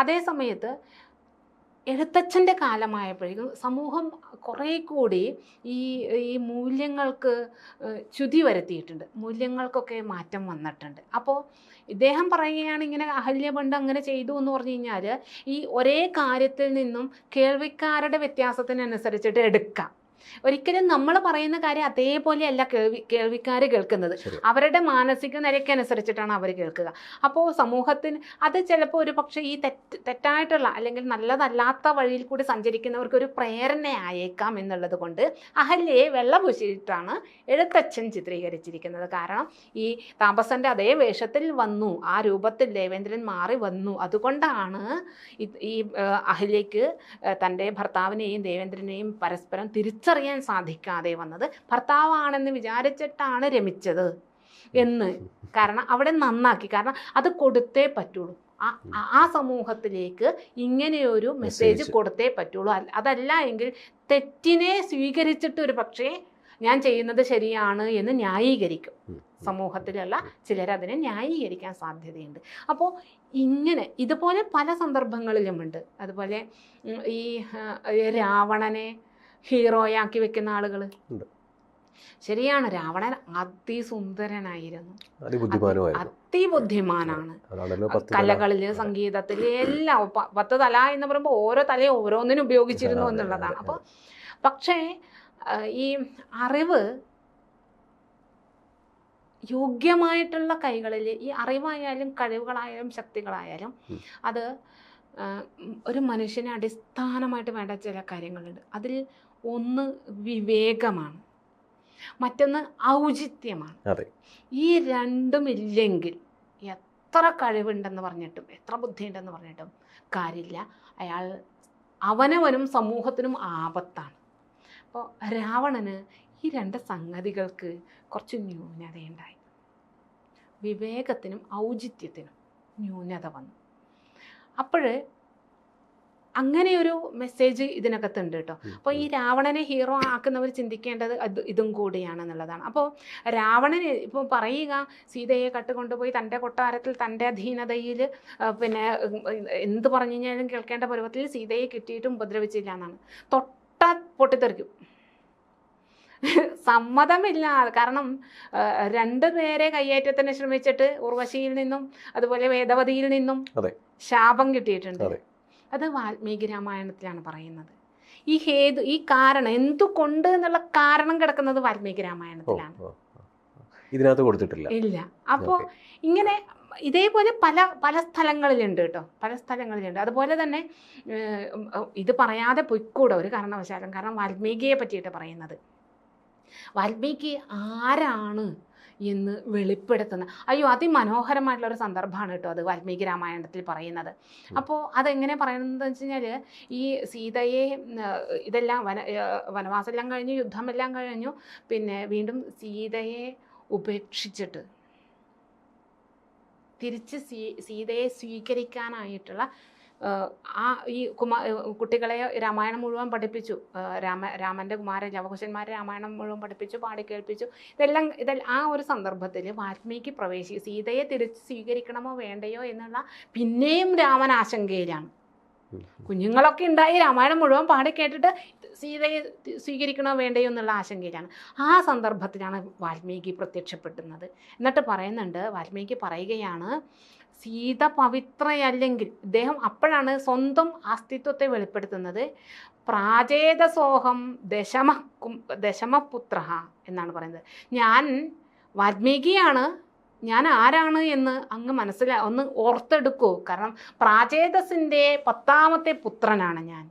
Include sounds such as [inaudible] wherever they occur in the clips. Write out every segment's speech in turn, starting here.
അതേ സമയത്ത് എഴുത്തച്ഛന്റെ കാലമായപ്പോഴേക്കും സമൂഹം കുറേ കൂടി ഈ ഈ മൂല്യങ്ങൾക്ക് ചുതി വരുത്തിയിട്ടുണ്ട്. മൂല്യങ്ങൾക്കൊക്കെ മാറ്റം വന്നിട്ടുണ്ട്. അപ്പോൾ ഇദ്ദേഹം പറയുകയാണ് ഇങ്ങനെ അഹല്യബണ്ട് അങ്ങനെ ചെയ്തു എന്ന് പറഞ്ഞു കഴിഞ്ഞാൽ ഈ ഒരേ കാര്യത്തിൽ നിന്നും കേൾവിക്കാരുടെ വ്യത്യാസത്തിനനുസരിച്ചിട്ട് എടുക്കാം. ഒരിക്കലും നമ്മൾ പറയുന്ന കാര്യം അതേപോലെയല്ല കേൾവി കേൾവിക്കാർ കേൾക്കുന്നത്. അവരുടെ മാനസിക നിരക്കനുസരിച്ചിട്ടാണ് അവർ കേൾക്കുക. അപ്പോൾ സമൂഹത്തിന് അത് ചിലപ്പോൾ ഒരു പക്ഷേ ഈ തെറ്റ് തെറ്റായിട്ടുള്ള അല്ലെങ്കിൽ നല്ലതല്ലാത്ത വഴിയിൽ കൂടി സഞ്ചരിക്കുന്നവർക്ക് ഒരു പ്രേരണയായേക്കാം എന്നുള്ളത് കൊണ്ട് അഹല്യയെ വെള്ളപൂശിയിട്ടാണ് എഴുത്തച്ഛൻ ചിത്രീകരിച്ചിരിക്കുന്നത്. കാരണം ഈ താപസന്റെ അതേ വേഷത്തിൽ വന്നു ആ രൂപത്തിൽ ദേവേന്ദ്രൻ മാറി വന്നു. അതുകൊണ്ടാണ് ഈ അഹല്യയ്ക്ക് തന്റെ ഭർത്താവിനെയും ദേവേന്ദ്രനെയും പരസ്പരം തിരിച്ചറിയാൻ സാധിക്കാതെ വന്നത്. ഭർത്താവാണെന്ന് വിചാരിച്ചിട്ടാണ് രമിച്ചത് എന്ന്. കാരണം അവിടെ നന്നാക്കി. കാരണം അത് കൊടുത്തേ പറ്റുള്ളൂ. ആ സമൂഹത്തിലേക്ക് ഇങ്ങനെയൊരു മെസ്സേജ് കൊടുത്തേ പറ്റുള്ളൂ. അല്ല- അതല്ല എങ്കിൽ തെറ്റിനെ സ്വീകരിച്ചിട്ട് ഒരു പക്ഷേ ഞാൻ ചെയ്യുന്നത് ശരിയാണ് എന്ന് ന്യായീകരിക്കും. സമൂഹത്തിലുള്ള ചിലരതിനെ ന്യായീകരിക്കാൻ സാധ്യതയുണ്ട്. അപ്പോൾ ഇങ്ങനെ ഇതുപോലെ പല സന്ദർഭങ്ങളിലുമുണ്ട്. അതുപോലെ ഈ രാവണനെ ഹീറോയാക്കി വെക്കുന്ന ആളുകൾ. ശരിയാണ് രാവണൻ അതിസുന്ദരനായിരുന്നു. അതിബുദ്ധിമാനാണ്. കലകളിൽ സംഗീതത്തിൽ എല്ലാം പത്ത് തല എന്ന് പറയുമ്പോൾ ഓരോ തലയും ഓരോന്നിനും ഉപയോഗിച്ചിരുന്നു എന്നുള്ളതാണ്. അപ്പൊ അപ്പോൾ പക്ഷേ ഈ അറിവ് യോഗ്യമായിട്ടുള്ള കൈകളിൽ ഈ അറിവായാലും കഴിവുകളായാലും ശക്തികളായാലും അത് ഒരു മനുഷ്യനെ അടിസ്ഥാനമായിട്ട് വേണ്ട ചില കാര്യങ്ങളുണ്ട്. അതിൽ ഒന്ന് വിവേകമാണ്. മറ്റൊന്ന് ഔചിത്യമാണ്. അതെ. ഈ രണ്ടും ഇല്ലെങ്കിൽ എത്ര കഴിവുണ്ടെന്ന് പറഞ്ഞിട്ടും എത്ര ബുദ്ധിയുണ്ടെന്ന് പറഞ്ഞിട്ടും കാര്യമില്ല. അയാൾ അവനവനും സമൂഹത്തിനും ആപത്താണ്. അപ്പോൾ രാവണന് ഈ രണ്ട് സംഗതികൾക്ക് കുറച്ച് ന്യൂനതയുണ്ടായി. വിവേകത്തിനും ഔചിത്യത്തിനും ന്യൂനത വന്നു. അപ്പോൾ അങ്ങനെ ഒരു മെസ്സേജ് ഇതിനകത്തുണ്ട് കേട്ടോ അപ്പോൾ ഈ രാവണനെ ഹീറോ ആക്കുന്നവർ ചിന്തിക്കേണ്ടത് അത് ഇതും കൂടിയാണെന്നുള്ളതാണ് അപ്പോൾ രാവണന് ഇപ്പോൾ പറയുക സീതയെ കട്ടുകൊണ്ടുപോയി തന്റെ കൊട്ടാരത്തിൽ തന്റെ അധീനതയിൽ പിന്നെ എന്ത് പറഞ്ഞു കഴിഞ്ഞാലും കേൾക്കേണ്ട പരുവത്തിൽ സീതയെ കിട്ടിയിട്ടും ഉപദ്രവിച്ചില്ല എന്നാണ്. തൊട്ട പൊട്ടിത്തെറിക്കും. സമ്മതമില്ലാതെ കാരണം രണ്ടു പേരെ കയ്യേറ്റത്തിന് ശ്രമിച്ചിട്ട് ഉർവശിയിൽ നിന്നും അതുപോലെ വേദവതിയിൽ നിന്നും. ശാപം കിട്ടിയിട്ടുണ്ട്. അതെ. വാൽമീകി രാമായണത്തിലാണ് പറയുന്നത്. ഈ ഹേതു ഈ കാരണം എന്തുകൊണ്ട് എന്നുള്ള കാരണം കിടക്കുന്നത് വാൽമീകി രാമായണത്തിലാണ്. ഇതിനകത്ത് കൊടുത്തിട്ടില്ല. ഇല്ല. അപ്പോൾ ഇങ്ങനെ ഇതേപോലെ പല പല സ്ഥലങ്ങളിലുണ്ട് കേട്ടോ. പല സ്ഥലങ്ങളിലുണ്ട്. അതുപോലെ തന്നെ ഇത് പറയാതെ പൊയ്ക്കൂടെ ഒരു കാരണവശാലും. കാരണം വാൽമീകിയെ പറ്റിയിട്ട് പറയുന്നത്. വാൽമീകി ആരാണ്? എന്ന് വെളിപ്പെടുത്തുന്ന. അയ്യോ അതിമനോഹരമായിട്ടുള്ള ഒരു സന്ദർഭമാണ് കേട്ടോ അത് വാൽമീകി രാമായണത്തിൽ പറയുന്നത്. അപ്പോൾ അതെങ്ങനെ പറയുന്നത് വെച്ച് കഴിഞ്ഞാൽ ഈ സീതയെ ഇതെല്ലാം വന വനവാസമെല്ലാം കഴിഞ്ഞു യുദ്ധമെല്ലാം കഴിഞ്ഞു പിന്നെ വീണ്ടും സീതയെ ഉപേക്ഷിച്ചിട്ട് തിരിച്ച് സീ സീതയെ സ്വീകരിക്കാനായിട്ടുള്ള ആ, ഈ കുമാ കുട്ടികളെ രാമായണം മുഴുവൻ പഠിപ്പിച്ചു. രാമ രാമന്റെ കുമാരൻ ലവകുശന്മാരെ രാമായണം മുഴുവൻ പഠിപ്പിച്ചു പാടി കേൾപ്പിച്ചു. ഇതെല്ലാം ഇതെല്ലാം ആ ഒരു സന്ദർഭത്തിൽ വാൽമീകി പ്രവേശി സീതയെ തിരിച്ച് സ്വീകരിക്കണമോ വേണ്ടയോ എന്നുള്ള പിന്നെയും രാമൻ ആശങ്കയിലാണ്. കുഞ്ഞുങ്ങളൊക്കെ ഉണ്ടായി രാമായണം മുഴുവൻ പാടി കേട്ടിട്ട് സീതയെ സ്വീകരിക്കണോ വേണ്ടയോ എന്നുള്ള ആശങ്കയിലാണ്. ആ സന്ദർഭത്തിലാണ് വാൽമീകി പ്രത്യക്ഷപ്പെടുന്നത്. എന്നിട്ട് പറയുന്നുണ്ട് വാൽമീകി പറയുകയാണ് സീത പവിത്രയല്ലെങ്കിൽ ഇദ്ദേഹം അപ്പോഴാണ് സ്വന്തം അസ്തിത്വത്തെ വെളിപ്പെടുത്തുന്നത്. പ്രാചേതസോഹം ദശമ ദശമപുത്ര എന്നാണ് പറയുന്നത്. ഞാൻ വാൽമീകിയാണ്. ഞാൻ ആരാണ് എന്ന് അങ്ങ് മനസ്സിലാ ഒന്ന് ഓർത്തെടുക്കൂ. കാരണം പ്രാചേതസിന്റെ പത്താമത്തെ പുത്രനാണ് ഞാൻ.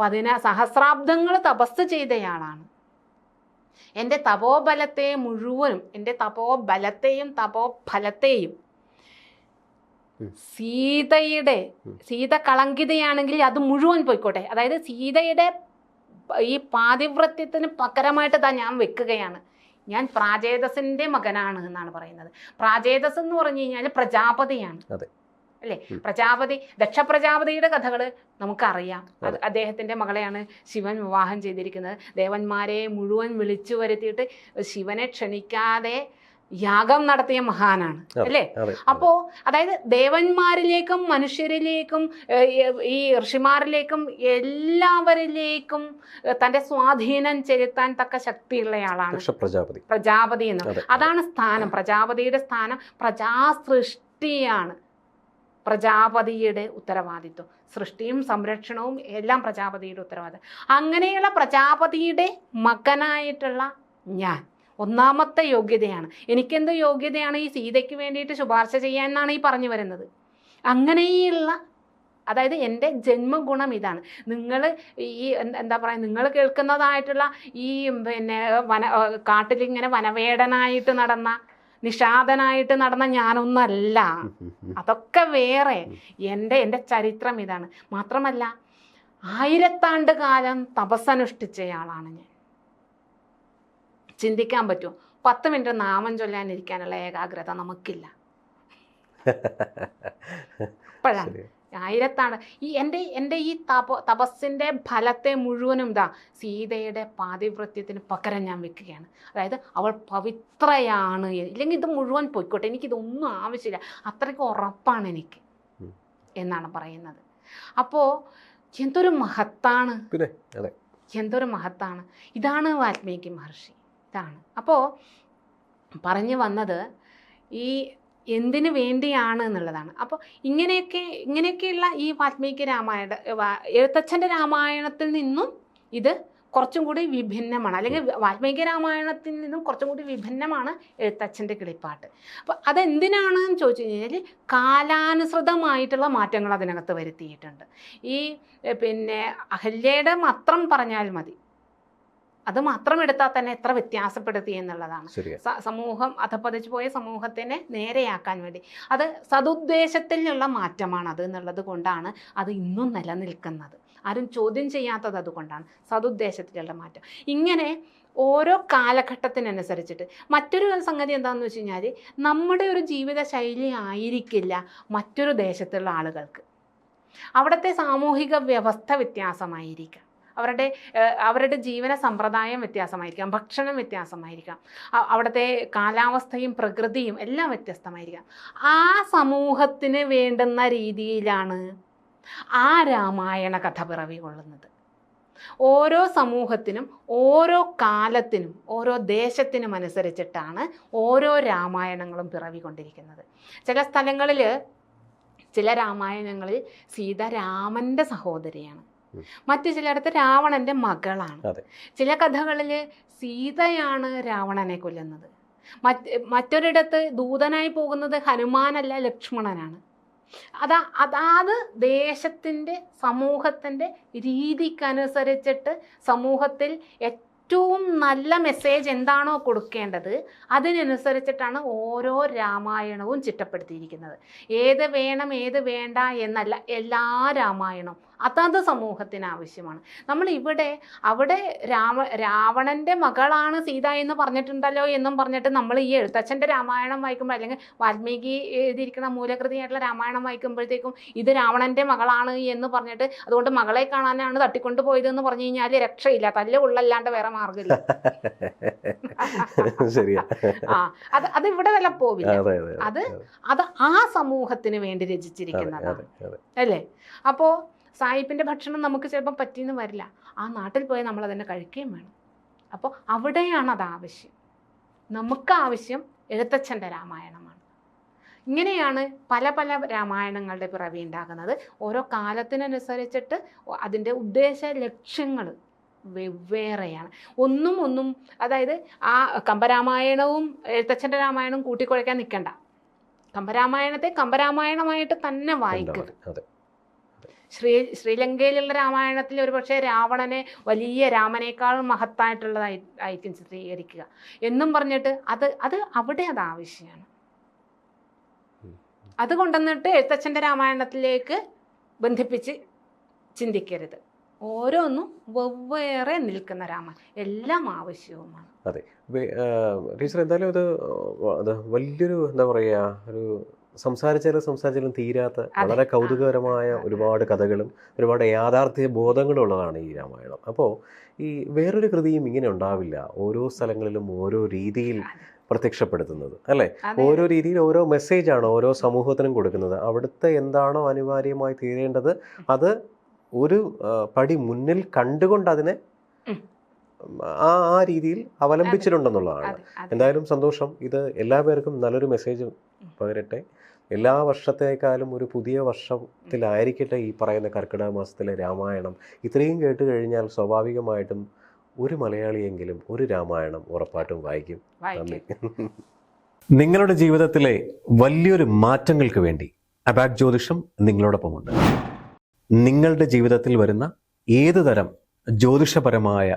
പതിന സഹസ്രാബ്ദങ്ങൾ തപസ് ചെയ്തയാളാണ്. എന്റെ തപോബലത്തെ മുഴുവനും എന്റെ തപോബലത്തെയും തപോഫലത്തെയും. സീതയുടെ സീത കളങ്കിതയാണെങ്കിൽ അത് മുഴുവൻ പോയിക്കോട്ടെ. അതായത് സീതയുടെ ഈ പാതിവ്രത്യത്തിന് പകരമായിട്ട് താ ഞാൻ വെക്കുകയാണ്. ഞാൻ പ്രാചേതസിന്റെ മകനാണ് എന്നാണ് പറയുന്നത്. പ്രാചേതസ് എന്ന് പറഞ്ഞു കഴിഞ്ഞാൽ പ്രജാപതിയാണ്. അല്ലേ? പ്രജാപതി ദക്ഷ പ്രജാപതിയുടെ കഥകൾ നമുക്കറിയാം അദ്ദേഹത്തിന്റെ മകളെയാണ് ശിവൻ വിവാഹം ചെയ്തിരിക്കുന്നത്. ദേവന്മാരെ മുഴുവൻ വിളിച്ചു വരുത്തിയിട്ട് ശിവനെ ക്ഷണിക്കാതെ യാഗം നടത്തിയ മഹാനാണ് അല്ലേ? അപ്പോ അതായത് ദേവന്മാരിലേക്കും മനുഷ്യരിലേക്കും ഈ ഋഷിമാരിലേക്കും എല്ലാവരിലേക്കും തന്റെ സ്വാധീനം ചെലുത്താൻ തക്ക ശക്തിയുള്ളയാളാണ് ആളാണ് പ്രജാപതി. പ്രജാപതി എന്ന്. അതെ. അതാണ് സ്ഥാനം. പ്രജാപതിയുടെ സ്ഥാനം പ്രജാസൃഷ്ടിയാണ്. പ്രജാപതിയുടെ ഉത്തരവാദിത്വം. സൃഷ്ടിയും സംരക്ഷണവും എല്ലാം പ്രജാപതിയുടെ ഉത്തരവാദിത്വം. അങ്ങനെയുള്ള പ്രജാപതിയുടെ മകനായിട്ടുള്ള ഞാൻ. ഒന്നാമത്തെ യോഗ്യതയാണ്. എനിക്കെന്ത് യോഗ്യതയാണ് ഈ സീതയ്ക്ക് വേണ്ടിയിട്ട് ശുപാർശ ചെയ്യാൻ എന്നാണ് ഈ പറഞ്ഞു വരുന്നത്? അങ്ങനെയുള്ള അതായത് എന്റെ ജന്മഗുണം ഇതാണ്. നിങ്ങൾ ഈ എന്താ പറയുക നിങ്ങൾ കേൾക്കുന്നതായിട്ടുള്ള ഈ പിന്നെ വന കാട്ടിലിങ്ങനെ വനവേടനായിട്ട് നടന്ന നിഷാദനായിട്ട് നടന്ന ഞാനൊന്നല്ല. [laughs] അതൊക്കെ വേറെ. എന്റെ എന്റെ ചരിത്രം ഇതാണ്. മാത്രമല്ല ആയിരത്താണ്ട് കാലം തപസ്സനുഷ്ഠിച്ചയാളാണ് ഞാൻ. ചിന്തിക്കാൻ പറ്റും. പത്ത് മിനിറ്റ് നാമം ചൊല്ലാനിരിക്കാനുള്ള ഏകാഗ്രത നമുക്കില്ല. ആയിരത്താണ്. ഈ എന്റെ എന്റെ ഈ തപ തപസ്സിന്റെ ഫലത്തെ മുഴുവനും ഇതാ സീതയുടെ പാതിവൃത്യത്തിന് പകരം ഞാൻ വെക്കുകയാണ്. അതായത് അവൾ പവിത്രയാണ്. ഇല്ലെങ്കിൽ ഇത് മുഴുവൻ പൊയ്ക്കോട്ടെ. എനിക്കിതൊന്നും ആവശ്യമില്ല. അത്രയ്ക്ക് ഉറപ്പാണ് എനിക്ക് എന്നാണ് പറയുന്നത്. അപ്പോൾ എന്തൊരു മഹത്താണ്? എന്തൊരു മഹത്താണ്? ഇതാണ് വാൽമീകി മഹർഷി. ഇതാണ്. അപ്പോൾ പറഞ്ഞു വന്നത് ഈ എന്തിനു വേണ്ടിയാണ് എന്നുള്ളതാണ്. അപ്പോൾ ഇങ്ങനെയൊക്കെ ഇങ്ങനെയൊക്കെയുള്ള ഈ വാത്മീകി രാമായണ എഴുത്തച്ഛന്റെ രാമായണത്തിൽ നിന്നും ഇത് കുറച്ചും കൂടി വിഭിന്നമാണ്. അല്ലെങ്കിൽ വാത്മീകി രാമായണത്തിൽ നിന്നും കുറച്ചും കൂടി വിഭിന്നമാണ് എഴുത്തച്ഛന്റെ കിളിപ്പാട്ട്. അപ്പോൾ അതെന്തിനാണ് എന്ന് ചോദിച്ചു കഴിഞ്ഞാൽ കാലാനുസൃതമായിട്ടുള്ള മാറ്റങ്ങൾ അതിനകത്ത് വരുത്തിയിട്ടുണ്ട്. ഈ പിന്നെ അഹല്യയുടെ മാത്രം പറഞ്ഞാൽ മതി. അത് മാത്രം എടുത്താൽ തന്നെ എത്ര വ്യത്യാസപ്പെടുത്തി എന്നുള്ളതാണ്. സമൂഹം അധപ്പതിച്ചു പോയ സമൂഹത്തിനെ നേരെയാക്കാൻ വേണ്ടി. അത് സതുദ്ദേശത്തിലുള്ള മാറ്റമാണ് അത് എന്നുള്ളത് കൊണ്ടാണ് അത് ഇന്നും നിലനിൽക്കുന്നത്. ആരും ചോദ്യം ചെയ്യാത്തത് അതുകൊണ്ടാണ് സതുദ്ദേശത്തിലുള്ള മാറ്റം. ഇങ്ങനെ ഓരോ കാലഘട്ടത്തിനനുസരിച്ചിട്ട് മറ്റൊരു സംഗതി എന്താണെന്ന് വെച്ച് കഴിഞ്ഞാൽ നമ്മുടെ ഒരു ജീവിത ശൈലി ആയിരിക്കില്ല മറ്റൊരു ദേശത്തുള്ള ആളുകൾക്ക്. അവിടുത്തെ സാമൂഹിക വ്യവസ്ഥ വ്യത്യാസമായിരിക്കാം. അവരുടെ അവരുടെ ജീവന സമ്പ്രദായം വ്യത്യാസമായിരിക്കാം ഭക്ഷണം വ്യത്യാസമായിരിക്കാം അവിടുത്തെ കാലാവസ്ഥയും പ്രകൃതിയും എല്ലാം വ്യത്യസ്തമായിരിക്കാം. ആ സമൂഹത്തിന് വേണ്ടുന്ന രീതിയിലാണ് ആ രാമായണ കഥ പിറവികൊള്ളുന്നത്. ഓരോ സമൂഹത്തിനും ഓരോ കാലത്തിനും ഓരോ ദേശത്തിനും അനുസരിച്ചിട്ടാണ് ഓരോ രാമായണങ്ങളും പിറവികൊണ്ടിരിക്കുന്നത്. ചില സ്ഥലങ്ങളിൽ ചില രാമായണങ്ങളിൽ സീത രാമന്റെ സഹോദരിയാണ്. മറ്റു ചിലയിടത്ത് രാവണന്റെ മകളാണ്. ചില കഥകളിൽ സീതയാണ് രാവണനെ കൊല്ലുന്നത്. മറ്റ് മറ്റൊരിടത്ത് ദൂതനായി പോകുന്നത് ഹനുമാനല്ല ലക്ഷ്മണനാണ്. അതാ അതാത് ദേശത്തിന്റെ സമൂഹത്തിന്റെ രീതിക്കനുസരിച്ചിട്ട് സമൂഹത്തിൽ ഏറ്റവും നല്ല മെസ്സേജ് എന്താണോ കൊടുക്കേണ്ടത് അതിനനുസരിച്ചിട്ടാണ് ഓരോ രാമായണവും ചിട്ടപ്പെടുത്തിയിരിക്കുന്നത്. ഏത് വേണം ഏത് വേണ്ട എന്നല്ല എല്ലാ രാമായണവും. അതത് സമൂഹത്തിന് ആവശ്യമാണ് നമ്മൾ ഇവിടെ അവിടെ രാമ രാവണന്റെ മകളാണ് സീത എന്ന് പറഞ്ഞിട്ടുണ്ടല്ലോ എന്നും പറഞ്ഞിട്ട് നമ്മൾ ഈ എഴുത്തച്ഛന്റെ രാമായണം വായിക്കുമ്പോൾ അല്ലെങ്കിൽ വാൽമീകി എഴുതിയിരിക്കുന്ന മൂലകൃതിയായിട്ടുള്ള രാമായണം വായിക്കുമ്പോഴത്തേക്കും ഇത് രാവണന്റെ മകളാണ് എന്ന് പറഞ്ഞിട്ട് അതുകൊണ്ട് മകളെ കാണാനാണ് തട്ടിക്കൊണ്ട് പോയതെന്ന് പറഞ്ഞു കഴിഞ്ഞാൽ രക്ഷയില്ല. തല്ല് ഉള്ളല്ലാണ്ട് വേറെ മാർഗമില്ല. [laughs] ശരിയാ. ആ അത് അത് ഇവിടെ വല്ല പോവില്ല. അതെ അതെ ആ സമൂഹത്തിന് വേണ്ടി രചിച്ചിരിക്കുന്നതാണ്. അല്ലേ? അപ്പോൾ സായിപ്പിന്റെ ഭക്ഷണം നമുക്ക് ചിലപ്പം പറ്റിയെന്ന് വരില്ല. ആ നാട്ടിൽ പോയി നമ്മൾ അതിനെ കഴിക്കുകയും വേണം. അപ്പോൾ അവിടെയാണ് അത് ആവശ്യം. നമുക്ക് ആവശ്യം എഴുത്തച്ഛന്റെ രാമായണമാണ്. ഇങ്ങനെയാണ് പല പല രാമായണങ്ങളുടെ പിറവി ഉണ്ടാകുന്നത്. ഓരോ കാലത്തിനനുസരിച്ചിട്ട് അതിന്റെ ഉദ്ദേശ ലക്ഷ്യങ്ങൾ വെവ്വേറെയാണ്. ഒന്നും ഒന്നും അതായത് ആ കമ്പരാമായണവും എഴുത്തച്ഛന്റെ രാമായണവും കൂട്ടിക്കുഴയ്ക്കാൻ നിൽക്കണ്ട കമ്പരാമായണത്തെ കമ്പരാമായണമായിട്ട് തന്നെ വായിക്കുക ശ്രീ ശ്രീലങ്കയിലുള്ള രാമായണത്തിൽ ഒരുപക്ഷെ രാവണനെ വലിയ രാമനേക്കാൾ മഹത്തായിട്ടുള്ളതായി ആയിരിക്കും ചിത്രീകരിക്കുക. എന്നും പറഞ്ഞിട്ട് അത് അത് അവിടെ അത് ആവശ്യമാണ്. അത് കൊണ്ടുവന്നിട്ട് എഴുത്തച്ഛന്റെ രാമായണത്തിലേക്ക് ബന്ധിപ്പിച്ച് ചിന്തിക്കരുത്. ഓരോന്നും വെവ്വേറെ നിൽക്കുന്ന രാമൻ. എല്ലാം ആവശ്യവുമാണ്. അതെ. ടീച്ചർ എന്തായാലും ഇത് അത് വലിയൊരു എന്താ പറയുക ഒരു സംസാരിച്ചാലും സംസാരിച്ചാലും തീരാത്ത വളരെ കൗതുകകരമായ ഒരുപാട് കഥകളും ഒരുപാട് യാഥാർത്ഥ്യ ബോധങ്ങളും ഉള്ളതാണ് ഈ രാമായണം. അപ്പോൾ ഈ വേറൊരു കൃതിയും ഇങ്ങനെ ഉണ്ടാവില്ല. ഓരോ സ്ഥലങ്ങളിലും ഓരോ രീതിയിൽ. പ്രത്യക്ഷപ്പെടുത്തുന്നത് അല്ലേ? ഓരോ രീതിയിൽ ഓരോ മെസ്സേജ് ആണ് ഓരോ സമൂഹത്തിനും കൊടുക്കുന്നത്. അവിടുത്തെ എന്താണോ അനിവാര്യമായി തീരേണ്ടത് അത് ഒരു പടി മുന്നിൽ കണ്ടുകൊണ്ട് അതിനെ. ആ ആ രീതിയിൽ അവലംബിച്ചിട്ടുണ്ടെന്നുള്ളതാണ്. എന്തായാലും സന്തോഷം. ഇത് എല്ലാ പേർക്കും നല്ലൊരു മെസ്സേജ് പകരട്ടെ. എല്ലാ വർഷത്തേക്കാളും ഒരു പുതിയ വർഷത്തിലായിരിക്കട്ടെ ഈ പറയുന്ന കർക്കിടക മാസത്തിലെ രാമായണം. ഇത്രയും കേട്ട് കഴിഞ്ഞാൽ സ്വാഭാവികമായിട്ടും ഒരു മലയാളിയെങ്കിലും ഒരു രാമായണം ഉറപ്പായിട്ടും വായിക്കും. നന്ദി. വായിക്കും നിങ്ങളുടെ ജീവിതത്തിലെ വലിയൊരു മാറ്റങ്ങൾക്ക് വേണ്ടി അബാക് ജ്യോതിഷം നിങ്ങളോടൊപ്പമുണ്ട്. നിങ്ങളുടെ ജീവിതത്തിൽ വരുന്ന ഏത് തരം ജ്യോതിഷപരമായ